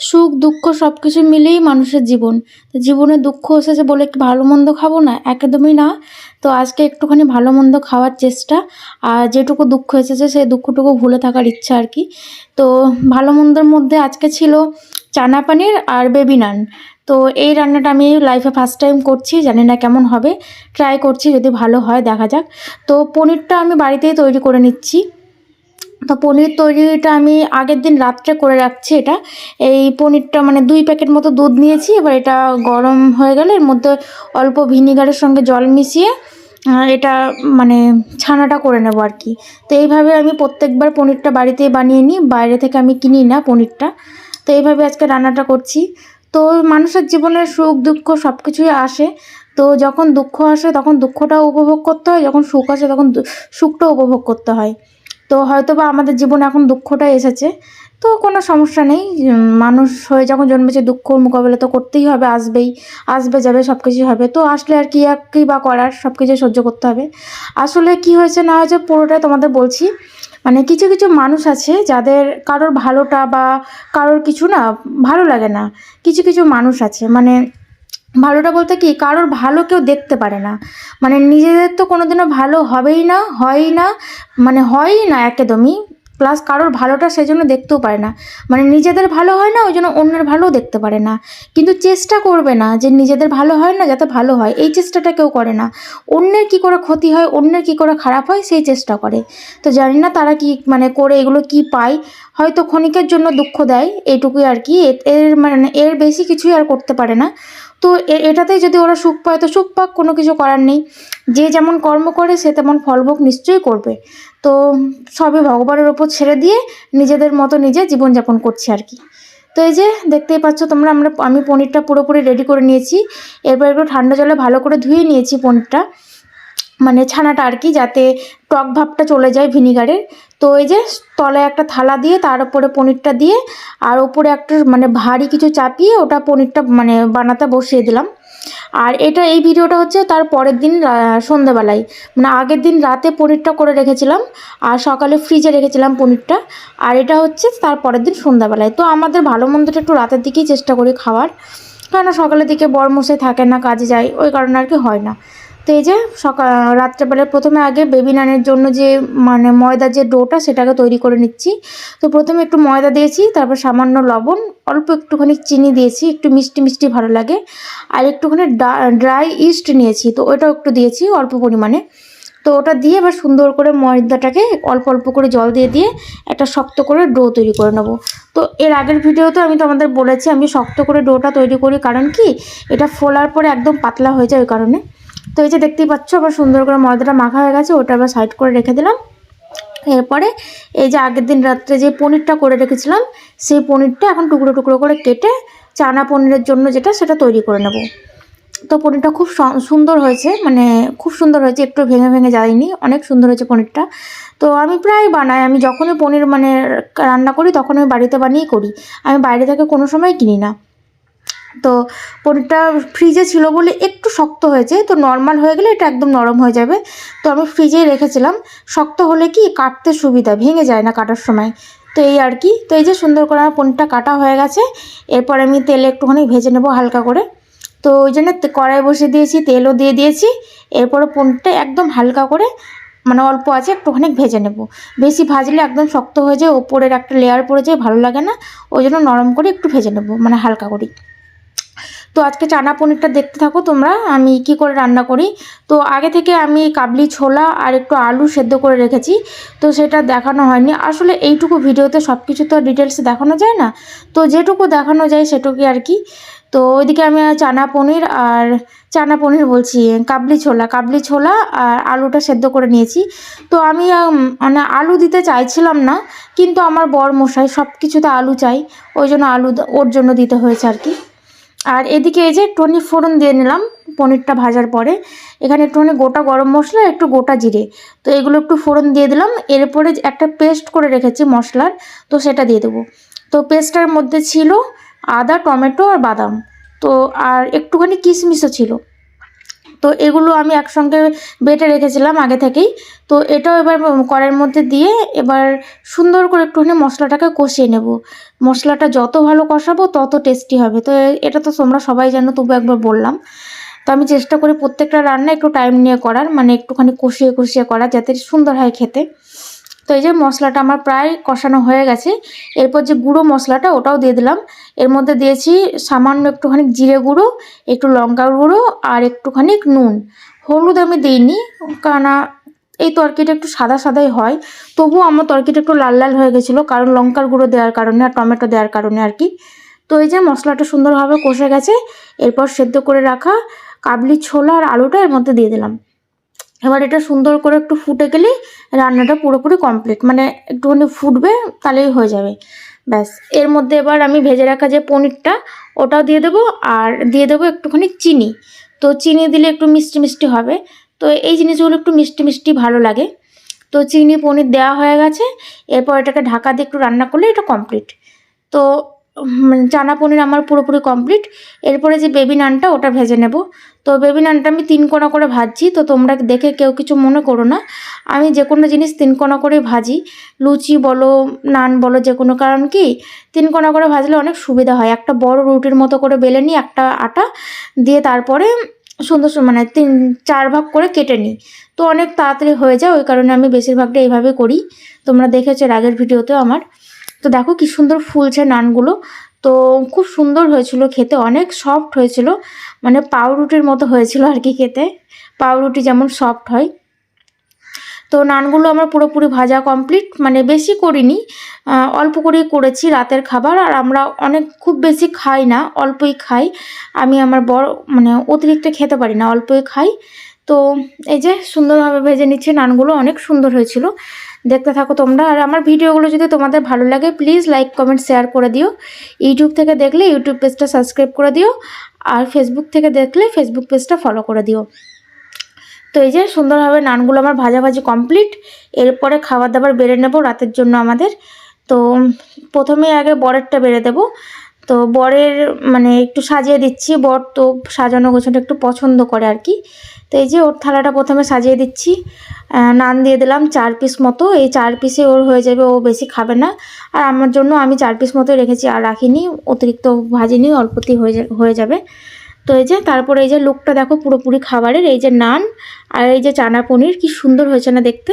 সুখ, দুঃখ সব কিছু মিলেই মানুষের জীবন। জীবনে দুঃখ এসেছে বলে কি ভালো মন্দ খাব না? একদমই না। তো আজকে একটুখানি ভালো মন্দ খাওয়ার চেষ্টা। আর যেটুকু দুঃখ এসেছে সেই দুঃখটুকু ভুলে থাকার ইচ্ছা আর কি। তো ভালো মন্দের মধ্যে আজকে ছিল চানা পানির আর বেবি নান। তো এই রান্নাটা আমি লাইফে ফার্স্ট টাইম করছি, জানি না কেমন হবে। ট্রাই করছি, যদি ভালো হয় দেখা যাক। তো পনিরটা আমি বাড়িতেই তৈরি করে নিচ্ছি। তো পনির তৈরিটা আমি আগের দিন রাত্রে করে রাখছি এটা। এই পনিরটা মানে দুই প্যাকেট মতো দুধ নিয়েছি, এবার এটা গরম হয়ে গেলে এর মধ্যে অল্প ভিনিগারের সঙ্গে জল মিশিয়ে এটা মানে ছানাটা করে নেব আর কি। তো এইভাবে আমি প্রত্যেকবার পনিরটা বাড়িতেই বানিয়ে নিই, বাইরে থেকে আমি কিনি না পনিরটা। তো এইভাবে আজকে রান্নাটা করছি। তো মানুষের জীবনে সুখ, দুঃখ সব কিছুই আসে। তো যখন দুঃখ আসে তখন দুঃখটাও উপভোগ করতে হয়, যখন সুখ আসে তখন সুখটাও উপভোগ করতে হয়। তো হয়তো বা আমাদের জীবনে এখন দুঃখটা এসেছে। তো কোনো সমস্যা নেই মানুষ হয়ে যখন জন্মেছে দুঃখ মোকাবিলা তো করতেই হবে, আসবেই, আসবে, যাবে সব কিছুই হবে। তো আসলে আর কি আর কি বা করার সব কিছু সহ্য করতে হবে। আসলে কি হয়েছে না হয়েছে পুরোটাই তোমাদের বলছি। মানে কিছু কিছু মানুষ আছে যাদের কারোর ভালোটা বা কারোর কিছু না ভালো লাগে না। কিছু কিছু মানুষ আছে মানে ভালোটা বলতে কি, কারোর ভালো কেউ দেখতে পারে না। মানে নিজেদের তো কোনোদিনও ভালো হবেই না, হয়ই না মানে হয়ই না একদমই। প্লাস কারোর ভালোটা সেই জন্য দেখতেও পারে না। মানে নিজেদের ভালো হয় না, ওই জন্য অন্যের ভালোও দেখতে পারে না। কিন্তু চেষ্টা করবে না যে নিজেদের ভালো হয় না যাতে ভালো হয়। এই চেষ্টাটা কেউ করে না। অন্যের কি করে ক্ষতি হয়, অন্যের কি করে খারাপ হয়, সেই চেষ্টা করে। তো জানি না তারা কি মানে করে, এগুলো কি পায়। হয়তো ক্ষণিকের জন্য দুঃখ দেয়, এইটুকুই আর কি। এর মানে এর বেশি কিছুই আর করতে পারে না। তো এটাতেই যদি ওরা সুখ পায়, তো সুখ পাক, কোনো কিছু করার নেই। যে যেমন কর্ম করে, সে তেমন ফলভোগ নিশ্চয়ই করবে। তো সবই ভগবানের ওপর ছেড়ে দিয়ে নিজেদের মতো নিজে জীবনযাপন করছে আর কি। তো এই যে দেখতেই পাচ্ছ তোমরা, আমরা, আমি পনিরটা পুরোপুরি রেডি করে নিয়েছি। এরপর একটু ঠান্ডা জলে ভালো করে ধুয়ে নিয়েছি পনিরটা। মানে ছানাটা আর কি, যাতে টক ভাবটা চলে যায় ভিনিগারের। তো এই যে তলায় একটা থালা দিয়ে, তার উপরে পনিরটা দিয়ে, আর ওপরে একটা মানে ভারী কিছু চাপিয়ে ওটা পনিরটা মানে বানাতে বসিয়ে দিলাম। আর এটা, এই ভিডিওটা হচ্ছে তার পরের দিন সন্ধ্যাবেলায় মানে আগের দিন রাতে পনিরটা করে রেখেছিলাম, আর সকালে ফ্রিজে রেখেছিলাম পনিরটা। আর এটা হচ্ছে তার পরের দিন সন্ধ্যাবেলায় তো আমাদের ভালো মন্দটা একটু রাতের দিকেই চেষ্টা করি খাওয়ার। কেন সকালের দিকে বরমশাই থাকে না, কাজে যায়, ওই কারণে আর কি হয় না। তো এই যে সকাল রাত্রেবেলায় প্রথমে আগে বেবি নানের জন্য যে মানে ময়দার যে ডোটা সেটাকে তৈরি করে নিচ্ছি। তো প্রথমে একটু ময়দা দিয়েছি, তারপর সামান্য লবণ, অল্প একটুখানি চিনি দিয়েছি, একটু মিষ্টি মিষ্টি ভালো লাগে। আর একটুখানি ড্রাই ইস্ট নিয়েছি, তো ওটাও একটু দিয়েছি অল্প পরিমাণে। তো ওটা দিয়ে এবার সুন্দর করে ময়দাটাকে অল্প অল্প করে জল দিয়ে দিয়ে একটা শক্ত করে ডো তৈরি করে নেব। তো এর আগের ভিডিওতে আমি তোমাদের বলেছি, আমি শক্ত করে ডোটা তৈরি করি, কারণ কি? এটা ফোলার পরে একদম পাতলা হয়ে যায় ওই কারণে। তো এই যে দেখতেই পাচ্ছ, আবার সুন্দর করে ময়দাটা মাখা হয়ে গেছে, ওটা আবার সাইড করে রেখে দিলাম। এরপরে এই যে আগের দিন রাত্রে যে পনিরটা করে রেখেছিলাম, সেই পনিরটা এখন টুকরো টুকরো করে কেটে চানা পনিরের জন্য যেটা, সেটা তৈরি করে নেব। তো পনিরটা খুব সুন্দর হয়েছে মানে খুব সুন্দর হয়েছে, একটু ভেঙে ভেঙে যায়নি, অনেক সুন্দর হয়েছে পনিরটা। তো আমি প্রায় বানাই, আমি যখনই পনির মানে রান্না করি তখন আমি বাড়িতে বানিয়েই করি। আমি বাইরে থেকে কোনো সময় কিনি না। তো পনিরটা ফ্রিজে ছিল বলে একটু শক্ত হয়েছে, তো নর্মাল হয়ে গেলে এটা একদম নরম হয়ে যাবে। তো আমি ফ্রিজেই রেখেছিলাম, শক্ত হলে কি কাটতে সুবিধা, ভেঙে যায় না কাটার সময়। তো এই আর কি, তো এই যে সুন্দর করে আমার পনিরটা কাটা হয়ে গেছে, এরপর আমি তেলে একটুখানি ভেজে নেব হালকা করে। তো ওই জন্য কড়াই বসিয়ে দিয়েছি, তেলও দিয়ে দিয়েছি, এরপরে পনিরটা একদম হালকা করে মানে অল্প আছে, একটুখানি ভেজে নেব। বেশি ভাজলে একদম শক্ত হয়ে যায়, ওপরের একটা লেয়ার পড়ে যায়, ভালো লাগে না, ওই জন্য নরম করে একটু ভেজে নেব মানে হালকা করে তো আজকে চানা পনিরটা দেখতে থাকো তোমরা, আমি কি করে রান্না করি। তো আগে থেকে আমি কাবলি, ছোলা আর একটু আলু সেদ্ধ করে রেখেছি, তো সেটা দেখানো হয়নি। আসলে এইটুকু ভিডিওতে সব কিছু তো ডিটেলসে দেখানো যায় না, তো যেটুকু দেখানো যায় সেটুকুই আর কি। তো ওইদিকে আমি চানা পনির আর চানা পনির বলছি, কাবলি, ছোলা। কাবলি, ছোলা আর আলুটা সেদ্ধ করে নিয়েছি। তো আমি মানে আলু দিতে চাইছিলাম না, কিন্তু আমার বর মশাই সব কিছুতে আলু চাই, ওই জন্য আলু ওর জন্য দিতে হয়েছে আর কি। আর এদিকে এই যে টনি ফোড়ন দিয়ে নিলাম পনিরটা ভাজার পরে। এখানে একটুখানি গোটা গরম মশলা, একটু গোটা জিরে। তো এগুলো একটু ফোড়ন দিয়ে দিলাম। এরপরে একটা পেস্ট করে রেখেছি মশলার, তো সেটা দিয়ে দেবো। তো পেস্টটার মধ্যে ছিল আদা, টমেটো আর বাদাম। তো আর একটুখানি কিশমিশও ছিল। তো এগুলো আমি একসঙ্গে বেটে রেখেছিলাম আগে থেকেই। তো এটাও এবার কড়াইয়ের মধ্যে দিয়ে এবার সুন্দর করে একটুখানি মশলাটাকে কষিয়ে নেব। মশলাটা যত ভালো কষাবো তত টেস্টি হবে। তো এটা তো তোমরা সবাই জানো, তবু একবার বললাম। তো আমি চেষ্টা করি প্রত্যেকটা রান্না একটু টাইম নিয়ে করার মানে একটুখানি কষিয়ে কষিয়ে করা যাতে সুন্দর হয় খেতে। তো এই যে মশলাটা আমার প্রায় কষানো হয়ে গেছে, এরপর যে গুঁড়ো মশলাটা ওটাও দিয়ে দিলাম। এর মধ্যে দিয়েছি সামান্য একটুখানি জিরে গুঁড়ো, একটু লঙ্কার গুঁড়ো আর একটুখানি নুন। হলুদ আমি দিইনি, কারণ এই তরকারিটা একটু সাদা সাদাই হয়। তবুও আমার তরকারিটা একটু লাল লাল হয়ে গেছিল, কারণ লঙ্কার গুঁড়ো দেওয়ার কারণে আর টমেটো দেওয়ার কারণে আর কি। তো এই যে মশলাটা সুন্দরভাবে কষে গেছে, এরপর সেদ্ধ করে রাখা কাবলি ছোলা আর আলুটা এর মধ্যে দিয়ে দিলাম। এবার এটা সুন্দর করে একটু ফুটে গেলেই রান্নাটা পুরোপুরি কমপ্লিট মানে একটুখানি ফুটবে তাহলেই হয়ে যাবে। ব্যাস, এর মধ্যে এবার আমি ভেজে রাখা যে পনিরটা, ওটাও দিয়ে দেবো আর দিয়ে দেবো একটুখানি চিনি। তো চিনি দিলে একটু মিষ্টি মিষ্টি হবে। তো এই জিনিসগুলো একটু মিষ্টি মিষ্টি ভালো লাগে। তো চিনি পনির দেওয়া হয়ে গেছে, এরপর এটাকে ঢাকা দিয়ে একটু রান্না করলে এটা কমপ্লিট তো চানা পনির আমার পুরোপুরি কমপ্লিট এরপরে যে বেবি নানটা ওটা ভেজে নেব। তো বেবি নানটা আমি তিন কোনা করে ভাজছি, তো তোমরা দেখে কেউ কিছু মনে করো না। আমি যে কোনো জিনিস তিন কোনা করে ভাজি। লুচি বলো, নান বলো, যে কোনো কারণ কি, তিন কোনা করে ভাজলে অনেক সুবিধা হয়। একটা বড় রুটির মতো করে বেলে নিই, একটা আটা, দিয়ে তারপরে সুন্দর মানে তিন, চার ভাগ করে কেটে নিই। তো অনেক তাড়াতাড়ি হয়ে যায়, ওই কারণে আমি বেশিরভাগটা এইভাবে করি। তোমরা দেখেছ আগের ভিডিওতেও আমার। তো দেখো কি সুন্দর ফুলছে নানগুলো। তো খুব সুন্দর হয়েছিল খেতে, অনেক সফট হয়েছিল। মানে পাউরুটির মতো হয়েছিল আর কি খেতে। পাউরুটি যেমন সফট হয়। তো নানগুলো আমার পুরোপুরি ভাজা কমপ্লিট মানে বেশি করিনি। অল্প করেই করেছি রাতের খাবার। আর আমরা অনেক, খুব বেশি খাই না, অল্পই খাই। আমি আমার বড় মানে অতিরিক্ত খেতে পারি না, অল্পই খাই। তো এই যে সুন্দরভাবে ভেজে নিচ্ছে নানগুলো, অনেক সুন্দর হয়েছিল। দেখতে থাকো তোমরা। আর আমার ভিডিওগুলো যদি তোমাদের ভালো লাগে প্লিজ লাইক কমেন্ট শেয়ার করে দিও। ইউটিউব থেকে দেখলে ইউটিউব পেজটা সাবস্ক্রাইব করে দিও। আর ফেসবুক থেকে দেখলে ফেসবুক পেজটা ফলো করে দিও। তো এই যে সুন্দরভাবে নানগুলো আমার ভাজাভাজি কমপ্লিট এরপরে খাবার দাবার বেড়ে নেব রাতের জন্য আমাদের। তো প্রথমে আগে বরেরটা বেড়ে দেব। তো বরের মানে একটু সাজিয়ে দিচ্ছি, বর তো সাজানো গোছানো একটু পছন্দ করে আর কি। তো এই যে ওর থালাটা প্রথমে সাজিয়ে দিচ্ছি। নান দিয়ে দিলাম চার পিস মতো, এই চার পিসে ওর হয়ে যাবে, ও বেশি খাবে না। আর আমার জন্য আমি চার পিস মতো রেখেছি, আর রাখিনি, অতিরিক্ত ভাজিনি অল্পতেই হয়ে হয়ে যাবে। তো এই যে তারপরে এই যে লুকটা দেখো পুরোপুরি খাবারের, এই যে নান আর এই যে চানা পনির, কি সুন্দর হয়েছে না দেখতে।